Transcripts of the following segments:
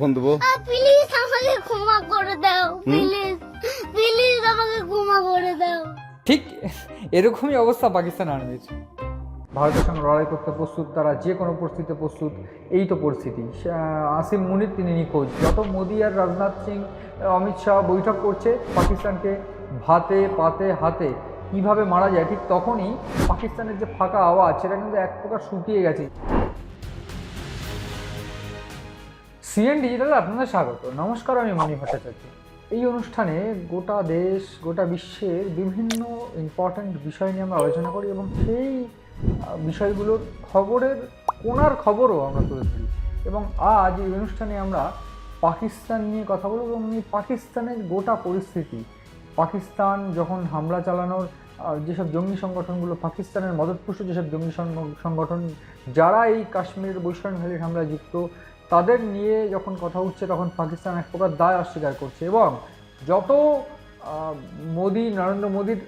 Phone দেবো please আমাকে ক্ষমা করে দাও প্লিজ প্লিজ আমাকে ক্ষমা করে দাও। ঠিক এরকমই অবস্থা পাকিস্তান আর্মির ভারতের সঙ্গে লড়াই করতে প্রস্তুত তারা যে কোনো পরিস্থিতিতে প্রস্তুত এই তো পরিস্থিতি। আসিম মুনির তিনি নিখোঁজ। যত মোদী আর রাজনাথ সিং অমিত শাহ বৈঠক করছে পাকিস্তানকে ভাতে পাতে হাতে কীভাবে মারা যায় ঠিক তখনই পাকিস্তানের যে ফাঁকা আওয়াজ সেটা কিন্তু এক প্রকার শুকিয়ে গেছে। সিএন ডিজিটালে আপনাদের স্বাগত। নমস্কার, আমি মণি ভট্টাচার্য। এই অনুষ্ঠানে গোটা দেশ, গোটা বিশ্বের বিভিন্ন ইম্পর্ট্যান্ট বিষয় নিয়ে আমরা আলোচনা করি এবং সেই বিষয়গুলোর খবরের কোনার খবরও আমরা তুলে ধরি। এবং আজ এই অনুষ্ঠানে আমরা পাকিস্তান নিয়ে কথা বলব এবং এই পাকিস্তানের গোটা পরিস্থিতি। পাকিস্তান যখন হামলা চালানোর যেসব জঙ্গি সংগঠনগুলো পাকিস্তানের মদতপুষ্ট যেসব জঙ্গি সংগঠন, যারা এই কাশ্মীরের বৈশ্বরণ ভ্যালির হামলায় যুক্ত, তাদের নিয়ে যখন কথা উঠছে তখন পাকিস্তান এক প্রকার দায় অস্বীকার করছে এবং যত মোদি, নরেন্দ্র মোদির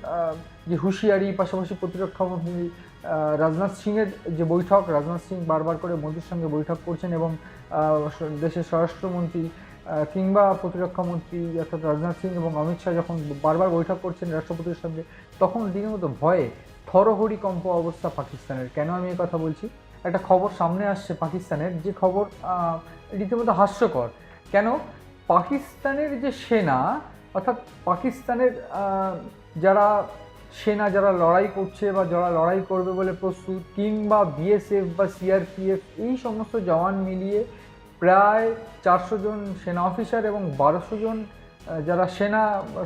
যে হুঁশিয়ারি, পাশাপাশি প্রতিরক্ষা মন্ত্রী রাজনাথ সিংয়ের যে বৈঠক, রাজনাথ সিং বারবার করে মোদির সঙ্গে বৈঠক করছেন এবং দেশের স্বরাষ্ট্রমন্ত্রী কিংবা প্রতিরক্ষা মন্ত্রী অর্থাৎ রাজনাথ সিং এবং অমিত শাহ যখন বারবার বৈঠক করছেন রাষ্ট্রপতির সঙ্গে, তখন রীতিমতো ভয়ে থরহরিকম্প অবস্থা পাকিস্তানের। কেন আমি এই কথা বলছি? একটা খবর সামনে আসছে পাকিস্তানের, যে খবর রীতিমতো হাস্যকর। কেন? পাকিস্তানের যে সেনা, অর্থাৎ পাকিস্তানের যারা সেনা, যারা লড়াই করছে বা যারা লড়াই করবে বলে প্রস্তুত, কিংবা বিএসএফ বা সিআরপিএফ এই সমস্ত জওয়ান মিলিয়ে প্রায় চারশো জন সেনা অফিসার এবং বারোশো জন যারা সেনা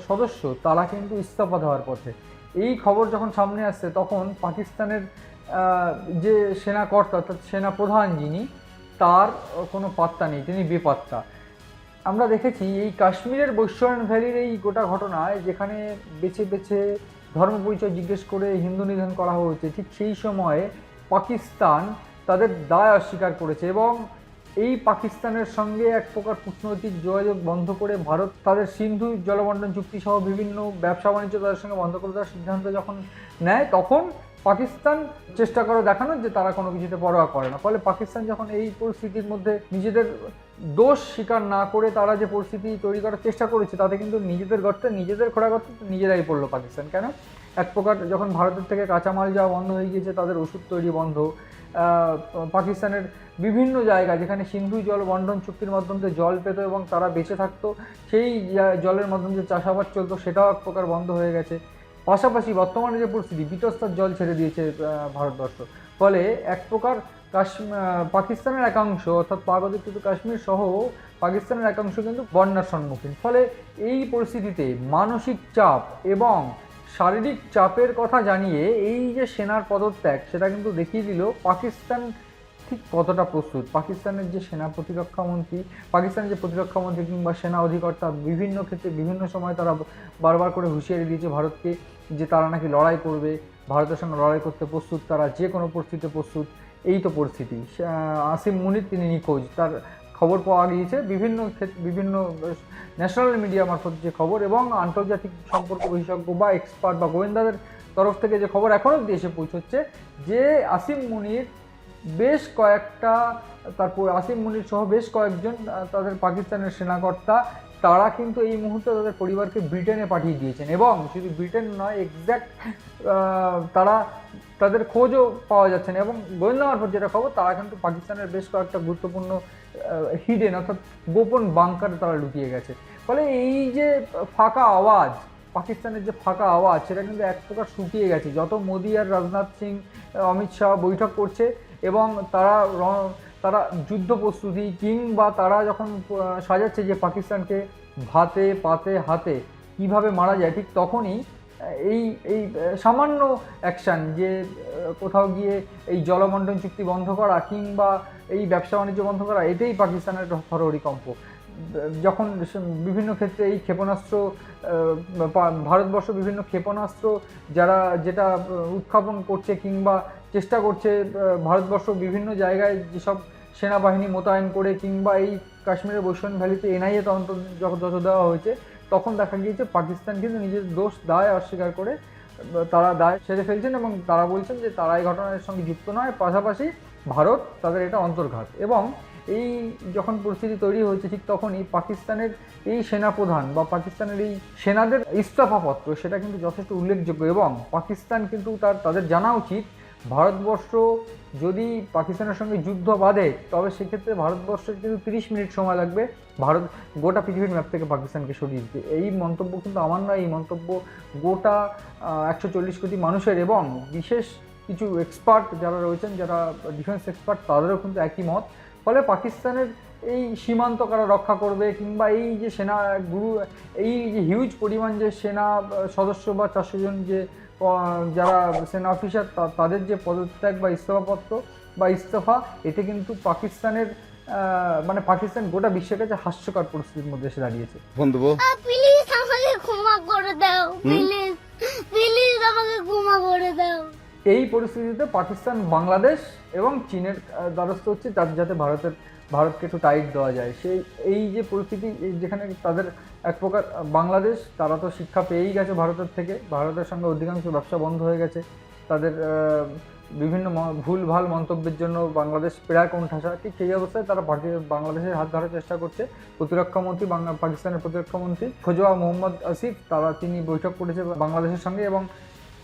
সদস্য, তারা কিন্তু ইস্তফা দেওয়ার পথে। এই খবর যখন সামনে আসছে, তখন পাকিস্তানের যে সেনা কর্তা অর্থাৎ সেনা প্রধান যিনি, তার কোনো পাত্তা নেই, তিনি বেপাত্তা। আমরা দেখেছি এই কাশ্মীরের বৈশ্বরণ ভ্যালির এই গোটা ঘটনায়, যেখানে বেছে বেছে ধর্ম পরিচয় জিজ্ঞেস করে হিন্দু নিধন করা হয়েছে, ঠিক সেই সময়ে পাকিস্তান তাদের দায় অস্বীকার করেছে এবং এই পাকিস্তানের সঙ্গে এক প্রকার কূটনৈতিক যোগাযোগ বন্ধ করে ভারত তাদের সিন্ধু জলবন্টন চুক্তি সহ বিভিন্ন ব্যবসা বাণিজ্য তাদের সঙ্গে বন্ধ করে দেওয়ার সিদ্ধান্ত যখন নেয়, তখন পাকিস্তান চেষ্টা করে দেখানোর যে তারা কোনো কিছুতে পরোয়া করে না। ফলে পাকিস্তান যখন এই পরিস্থিতির মধ্যে নিজেদের দোষ স্বীকার না করে তারা যে পরিস্থিতি তৈরি করার চেষ্টা করেছে, তাতে কিন্তু নিজেদের গর্তে, নিজেদের খোড়া গর্তে নিজেরাই পড়ল পাকিস্তান। কেন? এক প্রকার যখন ভারতের থেকে কাঁচামাল যাওয়া বন্ধ হয়ে গিয়েছে, তাদের ওষুধ তৈরি বন্ধ। পাকিস্তানের বিভিন্ন জায়গা যেখানে সিন্ধু জল বন্টন চুক্তির মাধ্যমে জল পেত এবং তারা বেঁচে থাকতো, সেই জলের মাধ্যমে যে চাষাবাদ চলতো, সেটাও এক প্রকার বন্ধ হয়ে গেছে। পাশাপাশি বর্তমানে যে পরিস্থিতি, বিতস্তার জল ছেড়ে দিয়েছে ভারতবর্ষ। ফলে এক প্রকার পাকিস্তানের একাংশ, অর্থাৎ পাক অধিকৃত কাশ্মীর সহ পাকিস্তানের একাংশ কিন্তু বন্যার সম্মুখীন। ফলে এই পরিস্থিতিতে মানসিক চাপ এবং শারীরিক চাপের কথা জানিয়ে এই যে সেনার পদত্যাগ, সেটা কিন্তু দেখিয়ে দিল পাকিস্তান ঠিক কতটা প্রস্তুত। পাকিস্তানের যে সেনা প্রতিরক্ষা মন্ত্রী, পাকিস্তানের যে প্রতিরক্ষা মন্ত্রী কিংবা সেনা অধিকর্তা, বিভিন্ন ক্ষেত্রে বিভিন্ন সময় তারা বারবার করে হুঁশিয়ারি দিয়েছে ভারতকে যে তারা নাকি লড়াই করবে, ভারতের সঙ্গে লড়াই করতে প্রস্তুত, তারা যে কোনো পরিস্থিতিতে প্রস্তুত, এই তো পরিস্থিতি। আসিম মুনির, তিনি নিখোঁজ। তার খবর পাওয়া গিয়েছে। বিভিন্ন বিভিন্ন ন্যাশনাল মিডিয়া মারফত যে খবর এবং আন্তর্জাতিক সম্পর্ক বিশেষজ্ঞ বা এক্সপার্ট বা গোয়েন্দাদের তরফ থেকে যে খবর এখনও অব্দি এসে পৌঁছচ্ছে যে আসিম মুনির বেশ কয়েকটা তারপর আসিম মুনির সহ বেশ কয়েকজন তাদের পাকিস্তানের সেনাকর্তা, তারা কিন্তু এই মুহূর্তে তাদের পরিবারকে ব্রিটেনে পাঠিয়ে দিয়েছেন। এবং শুধু ব্রিটেন নয় এক্স্যাক্ট তারা তাদের খোঁজও পাওয়া যাচ্ছে না। এবং গোয়েন্দা মারফত যেটা খবর তারা কিন্তু পাকিস্তানের বেশ কয়েকটা গুরুত্বপূর্ণ হিডেন অর্থাৎ গোপন বাংকারে তারা লুকিয়ে গেছে। ফলে এই যে ফাঁকা আওয়াজ, পাকিস্তানের যে ফাঁকা আওয়াজ, সেটা কিন্তু এক প্রকার শুকিয়ে গেছে। যত মোদি আর রাজনাথ সিং অমিত শাহ বৈঠক করছে এবং তারা তারা যুদ্ধ প্রস্তুতি কিংবা তারা যখন সাজাচ্ছে যে পাকিস্তানকে ভাতে, পাতে, হাতে কীভাবে মারা যায়, ঠিক তখনই এই এই সামান্য অ্যাকশান যে কোথাও গিয়ে এই জলবন্টন চুক্তি বন্ধ করা কিংবা এই ব্যবসা বাণিজ্য বন্ধ করা এটাই পাকিস্তানের থরহরিকম্প যখন বিভিন্ন ক্ষেত্রে এই ক্ষেপণাস্ত্র ভারতবর্ষ বিভিন্ন ক্ষেপণাস্ত্র যারা যেটা আহ, উৎক্ষেপণ করছে কিংবা চেষ্টা করছে ভারতবর্ষ বিভিন্ন জায়গায় যেসব সেনাবাহিনী মোতায়েন করে কিংবা এই কাশ্মীরের বৈশ্বরণ ভ্যালিতে এনআইএ তদন্ত যত দেওয়া হয়েছে তখন দেখা গিয়েছে পাকিস্তান কিন্তু নিজের দোষ দায় অস্বীকার করে, তারা দায় সেরে ফেলছেন এবং তারা বলছেন যে তারা এই ঘটনার সঙ্গে যুক্ত নয়, পাশাপাশি ভারত তাদের এটা অন্তর্ঘাত। এবং এই যখন পরিস্থিতি তৈরি হয়েছে, ঠিক তখনই পাকিস্তানের এই সেনাপ্রধান বা পাকিস্তানের এই সেনাদের ইস্তফাপত্র, সেটা কিন্তু যথেষ্ট উল্লেখযোগ্য এবং পাকিস্তান কিন্তু তার, তাদের জানা উচিত ভারতবর্ষ যদি পাকিস্তানের সঙ্গে যুদ্ধ বাঁধে, তবে সেক্ষেত্রে ভারতবর্ষের কিন্তু তিরিশ মিনিট সময় লাগবে ভারত, গোটা পৃথিবীর ম্যাপ থেকে পাকিস্তানকে সরিয়ে দিতে। এই মন্তব্য কিন্তু আমার নয়, এই মন্তব্য গোটা একশো চল্লিশ কোটি মানুষের এবং বিশেষ কিছু এক্সপার্ট যারা রয়েছেন, যারা ডিফেন্স এক্সপার্ট তাদেরও কিন্তু একই মত। ফলে পাকিস্তানের এই সীমান্ত কারা রক্ষা করবে কিংবা এই যে সেনা গুরু এই যে হিউজ পরিমাণ যে সেনা সদস্য বা চারশো জন যে যারা সেনা অফিসার তাদের যে পদত্যাগ বা ইস্তফাপত্র বা ইস্তফা এতে কিন্তু পাকিস্তানের মানে পাকিস্তান গোটা বিশ্বের কাছে হাস্যকর পরিস্থিতির মধ্যে এসে দাঁড়িয়েছে। দেবো প্লিজ আমাকে ক্ষমা করে দাও প্লিজ প্লিজ আমাকে ক্ষমা করে দাও। এই পরিস্থিতিতে পাকিস্তান বাংলাদেশ এবং চীনের দ্বারস্থ হচ্ছে যাতে যাতে ভারতের ভারতকে একটু টাইট দেওয়া যায়। সেই, এই যে পরিস্থিতি যেখানে তাদের এক প্রকার বাংলাদেশ, তারা তো শিক্ষা পেয়েই গেছে ভারতের থেকে। ভারতের সঙ্গে অধিকাংশ ব্যবসা বন্ধ হয়ে গেছে। তাদের বিভিন্ন ম- ভুলভাল মন্তব্যের জন্য বাংলাদেশ প্রায় কোণঠাসা। ঠিক সেই অবস্থায় তারা বাংলাদেশের হাত ধরার চেষ্টা করছে। প্রতিরক্ষা মন্ত্রী, বাংলা, পাকিস্তানের প্রতিরক্ষা মন্ত্রী খোজোয়া মোহাম্মদ আসিফ, তারা, তিনি বৈঠক করেছে বাংলাদেশের সঙ্গে এবং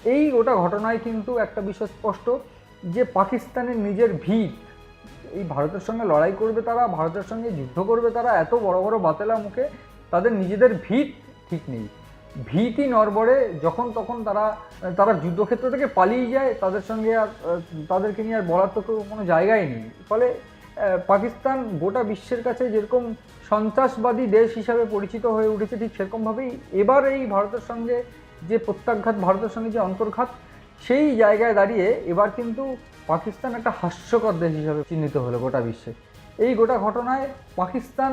এই গোটা ঘটনায় কিন্তু একটা বিষয় স্পষ্ট যে পাকিস্তানের নিজের ভিত এই ভারতের সঙ্গে লড়াই করবে তারা, ভারতের সঙ্গে যুদ্ধ করবে তারা, এত বড় বড় বাতেলা মুখে তাদের নিজেদের ভিত ঠিক নেই। ভীতি নরবরে যখন তখন তারা তারা যুদ্ধক্ষেত্র থেকে পালিয়ে যায়, তাদের সঙ্গে আর তাদেরকে নিয়ে আর বলার তো কোনো জায়গায় নেই। ফলে পাকিস্তান গোটা বিশ্বের কাছে যেরকম সন্ত্রাসবাদী দেশ হিসাবে পরিচিত হয়ে উঠেছে ঠিক সেরকমভাবেই এবার এই ভারতের সঙ্গে যে প্রত্যাঘাত, ভারতের সঙ্গে যে অন্তর্ঘাত, সেই জায়গায় দাঁড়িয়ে এবার কিন্তু পাকিস্তান একটা হাস্যকর দেশ হিসাবে চিহ্নিত হলো গোটা বিশ্বে। এই গোটা ঘটনায় পাকিস্তান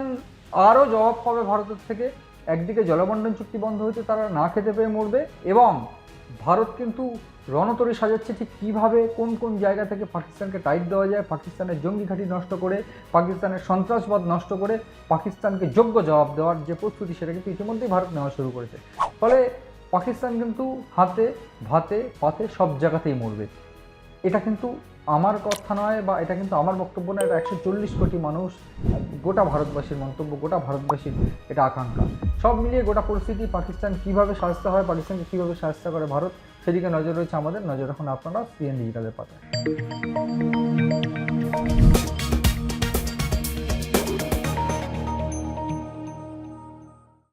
আরও জবাব পাবে ভারতের থেকে। একদিকে জলবন্টন চুক্তি বন্ধ হয়েছে, তারা না খেতে পেয়ে মরবে। এবং ভারত কিন্তু রণতরী সাজাচ্ছে ঠিক কীভাবে, কোন কোন জায়গা থেকে পাকিস্তানকে টাইট দেওয়া যায়, পাকিস্তানের জঙ্গি ঘাঁটি নষ্ট করে, পাকিস্তানের সন্ত্রাসবাদ নষ্ট করে পাকিস্তানকে যোগ্য জবাব দেওয়ার যে প্রস্তুতি, সেটা কিন্তু ইতিমধ্যেই ভারত নেওয়া শুরু করেছে। ফলে পাকিস্তান কিন্তু হাতে, ভাতে, পাতে সব জায়গাতেই মরবে। এটা কিন্তু আমার কথা নয় বা এটা কিন্তু আমার বক্তব্য নয়, এটা একশো চল্লিশ কোটি মানুষ, গোটা ভারতবাসীর মন্তব্য, গোটা ভারতবাসীর এটা আকাঙ্ক্ষা। সব মিলিয়ে গোটা পরিস্থিতি, পাকিস্তান কীভাবে সাহায্য হয়, পাকিস্তানকে কীভাবে সাহায্য করে ভারত, সেদিকে নজর রয়েছে আমাদের। নজর রাখুন আপনারা সিএন ডিজিটালের পাতায়।